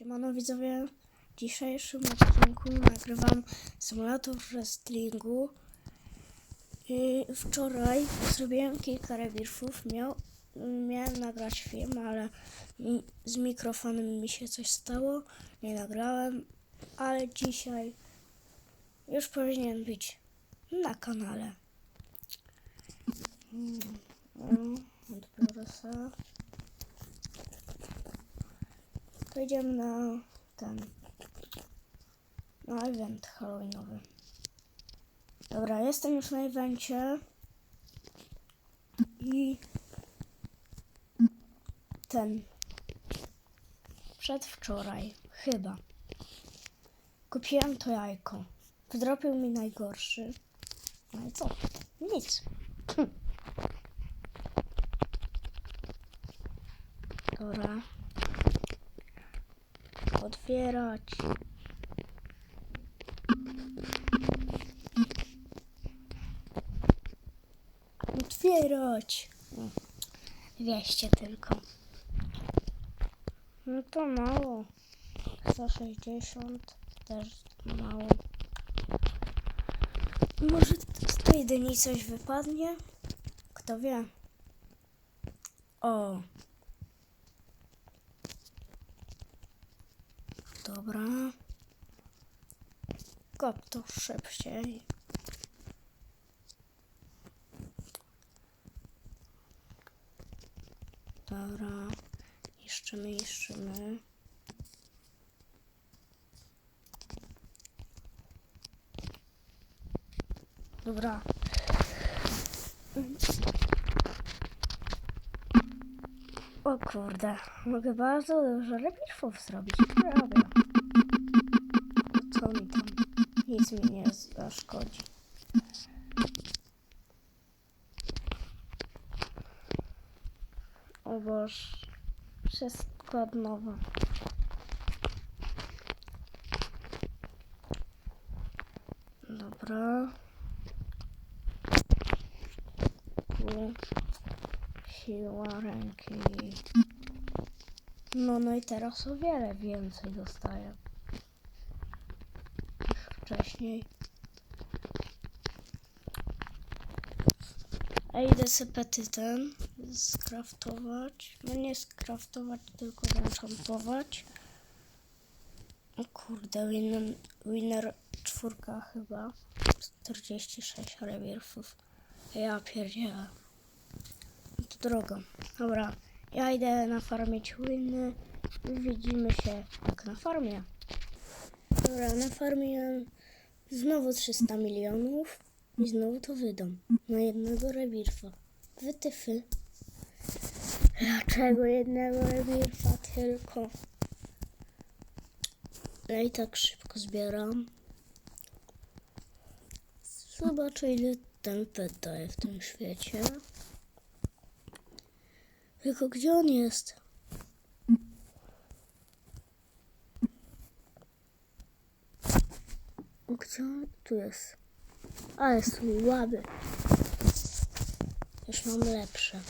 Siemano widzowie, w dzisiejszym odcinku nagrywam symulator wrestlingu. I wczoraj zrobiłem kilka rebirfów, miał, miałem nagrać film, ale mi, z mikrofonem mi się coś stało, nie nagrałem, ale dzisiaj już powinien być na kanale. Mm, no, odbiorę sobie. Pojedziemy na ten. Na event Halloweenowy. Dobra, jestem już na evencie. I ten. Przedwczoraj, chyba. Kupiłem to jajko. Wdropił mi najgorszy. No i co? Nic. Dobra. Otwierać. Otwierać. 200 tylko. No to mało. 160 też mało. Może z tej dyni coś wypadnie? Kto wie? O, Dobra. Kop to szybciej. Dobra. Niszczymy, niszczymy. Dobra. O kurde, mogę bardzo dużo rebirfów zrobić. Robię. Nic mi nie zaszkodzi. O Boże, wszystko od nowa. Dobra. Tu Siła ręki. No, no i teraz o wiele więcej dostaję wcześniej. A idę sobie petyten skraftować. No nie skraftować, tylko zanchantować. O kurde, winner, winner czwórka chyba. 46 rewirfów. Ja pierdzielę. To. Dobra, ja idę na farmić winy. Widzimy się jak na farmie. Dobra, na farmie znowu 300 milionów i znowu to wydam na jednego rewirfa. Wytyfy. Dlaczego jednego rewirfa tylko? Ja i tak szybko zbieram. Zobaczę ile ten pet daje w tym świecie. Tylko gdzie on jest? Gdzie on tu jest? Ale słaby. Już mam lepsze.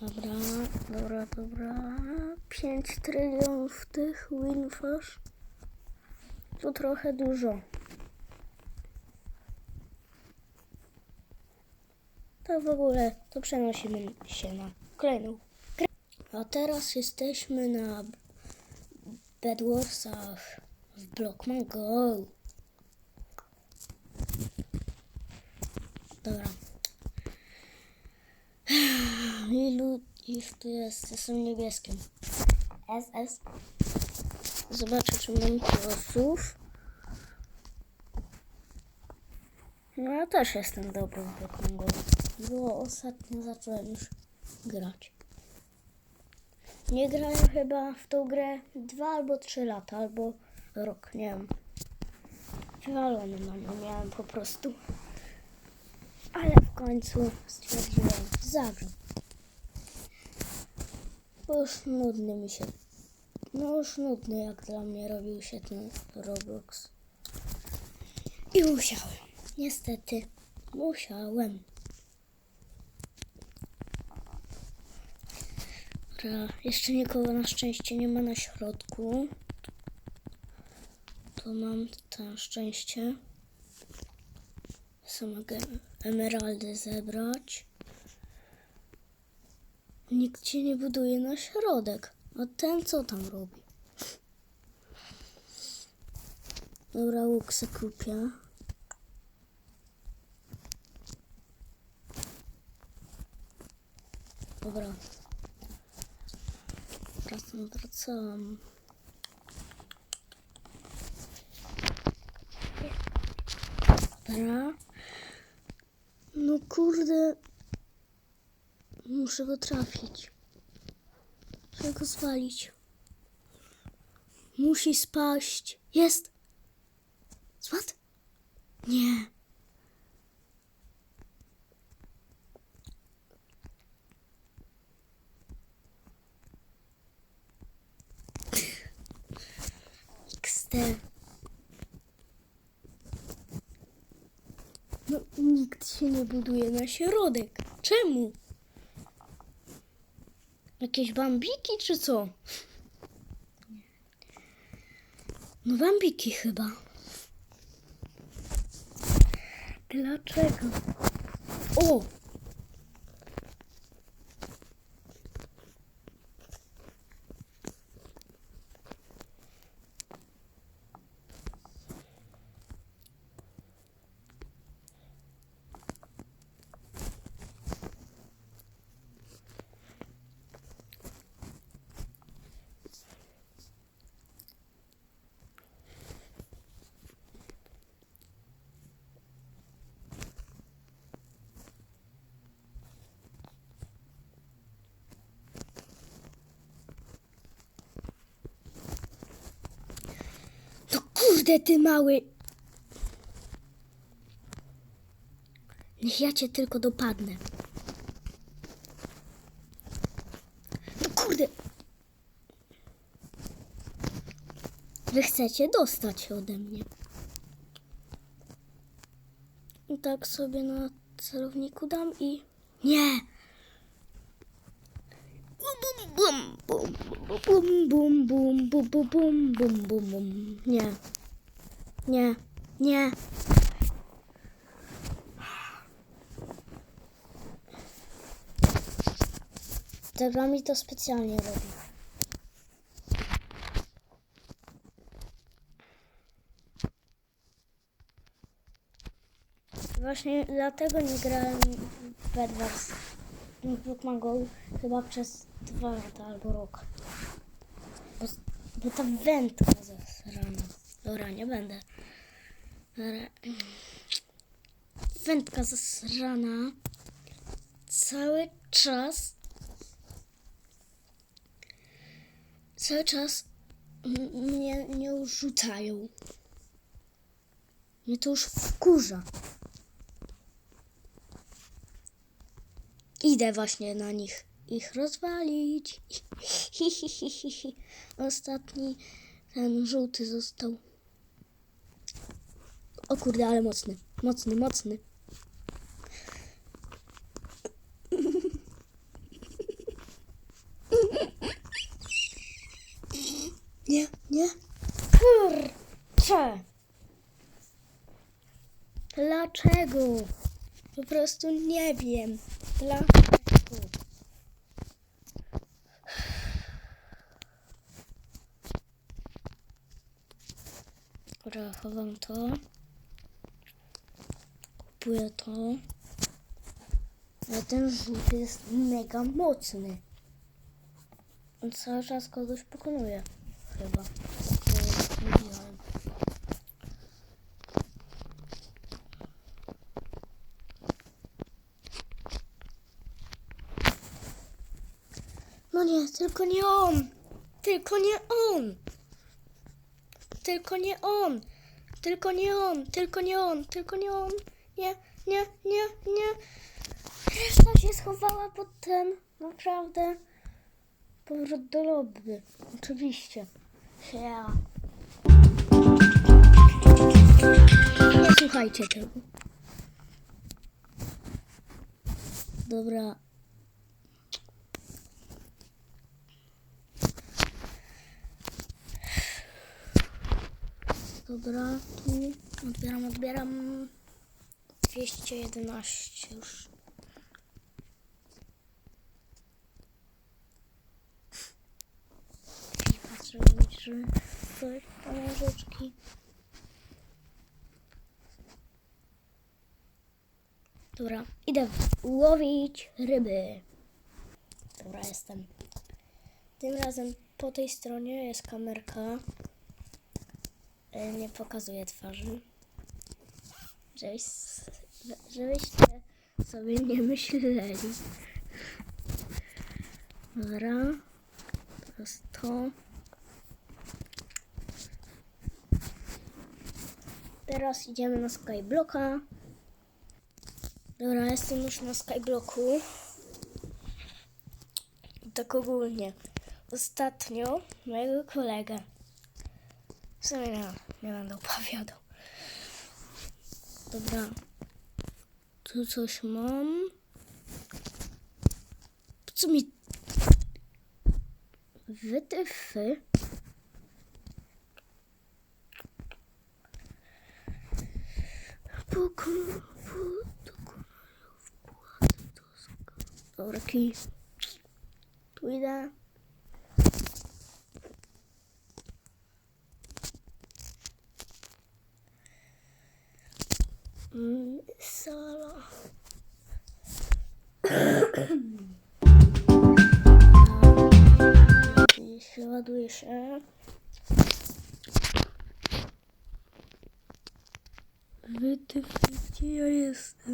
Dobra, dobra, dobra. 5 trylionów tych winfash. To trochę dużo. Tak w ogóle to przenosimy się na kolejną. A teraz jesteśmy na Bedwarsach w Blockman Go. Dobra. Ilu ich tu jest? Jestem niebieskim. SS. Zobaczę, czy mam głosów. No ja też jestem dobry w Blockman Go. Bo ostatnio zacząłem już grać. Nie grałem chyba w tą grę dwa albo trzy lata, albo rok, nie wiem. Wywalony na nią miałem po prostu. Ale w końcu stwierdziłem, zagram. Bo już nudny mi się. No już nudny jak dla mnie robił się ten Roblox. I musiałem. Niestety, musiałem. Dobra, jeszcze nikogo na szczęście nie ma na środku. To mam tam szczęście. Sama mogę emeraldy zebrać. Nikt cię nie buduje na środek. A ten co tam robi? Dobra, łuk kupię. Dobra. Wracam, wracam. Dobra. No kurde. Muszę go trafić. Muszę go zwalić. Musi spaść. Jest. Spadł? Nie. XD. No, nikt się nie buduje na środek. Czemu? Jakieś bambiki czy co? No bambiki chyba. Dlaczego? O! No kurde, ty mały. Niech ja cię tylko dopadnę. No kurde. Wy chcecie dostać się ode mnie. Tak sobie na celowniku dam i... Nie! Bum, bum, bum, bum, bum, bum, bum, bum, bum, bum, bum. Nie. Nie. Nie. Tego mi to specjalnie robi. Właśnie dlatego nie grałem w Bedwars Bookman Go chyba przez dwa lata albo rok. Bo, bo ta wędka zasrana. Dobra, nie będę. Dobra. Wędka zasrana cały czas cały czas mnie nie rzucają. Mnie to już wkurza. Idę właśnie na nich. Ich rozwalić. Ostatni ten żółty został. O kurde, ale mocny. Mocny, mocny. Nie, nie. Kurczę. Dlaczego? Po prostu nie wiem. Dlaczego? Dobra, chowam to. Kupuję to. Ale ten żółty jest mega mocny. On cały czas kogoś pokonuje. Chyba. Nie, nie. No nie, tylko nie on! Tylko nie on! Tylko nie on! Tylko nie on! Tylko nie on! Tylko nie on! nie, nie, nie, nie. Reszta się schowała pod ten, naprawdę. Powrót do lobby, oczywiście. Ja. Nie słuchajcie tego. Dobra. Dobra, tu odbieram, odbieram. 211 już. I patrzę, że coś tam rzeczki. Dobra, idę łowić ryby. Dobra, jestem. Tym razem po tej stronie jest kamerka. E, Nie pokazuję twarzy. Żebyś, żebyście sobie nie myśleli. Dobra. Teraz to. Teraz idziemy na Skyblocka. Dobra, jestem już na Skyblocku. Tak ogólnie. Ostatnio mojego kolegę. W sumie nie, nie będę opowiadał. Dobra. Tu coś mam. Co mi... Wytyfy. Pokój. Dobra, kij. Tu idę. Sala. Jeśli ładuje się. Wytyf, gdzie ja jestem?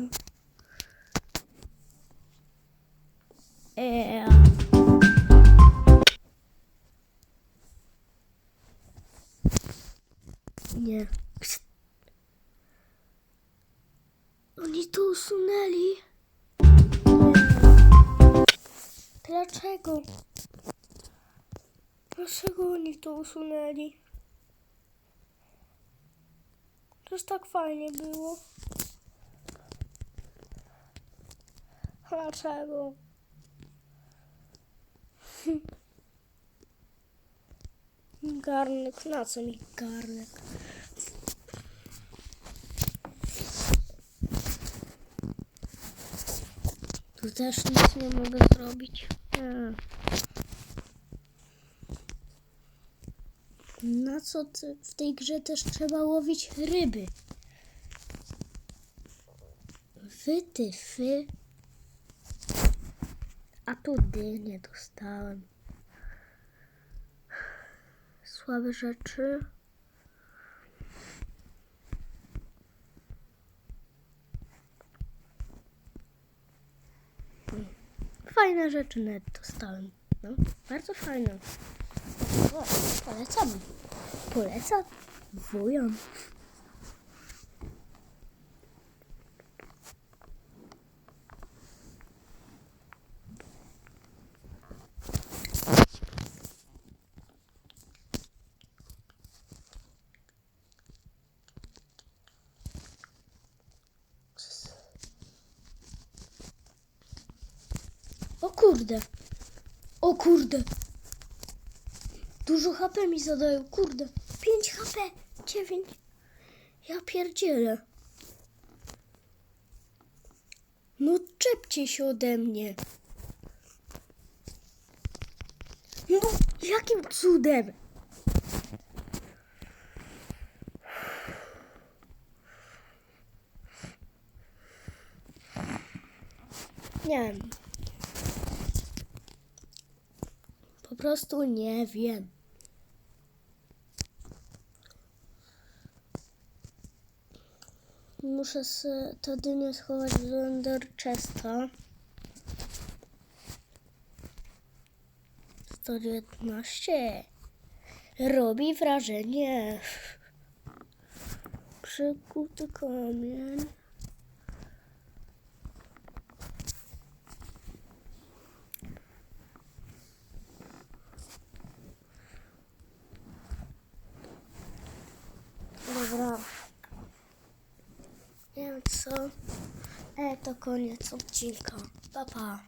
Usunęli. Dlaczego? Dlaczego oni to usunęli? Przecież tak fajnie było. Dlaczego? Garnek, na co mi garnek? Tu też nic nie mogę zrobić. Nie. Na co w tej grze też trzeba łowić ryby? Wytyfy. A tu dynię dostałem. Słabe rzeczy. Fajne rzeczy net dostałem. No, bardzo fajne. O, polecam. Polecam. Wujan. Kurde. O kurde. Dużo HP mi zadają, kurde. 5 HP, 9. Ja pierdzielę. No czepcie się ode mnie. No, jakim cudem? Nie wiem. Po prostu nie wiem. Muszę to dynię schować do Ender Chesta. 119. Robi wrażenie. Przykuty kamień. Dobra. Nie wiem co. E, to koniec odcinka. Pa, pa.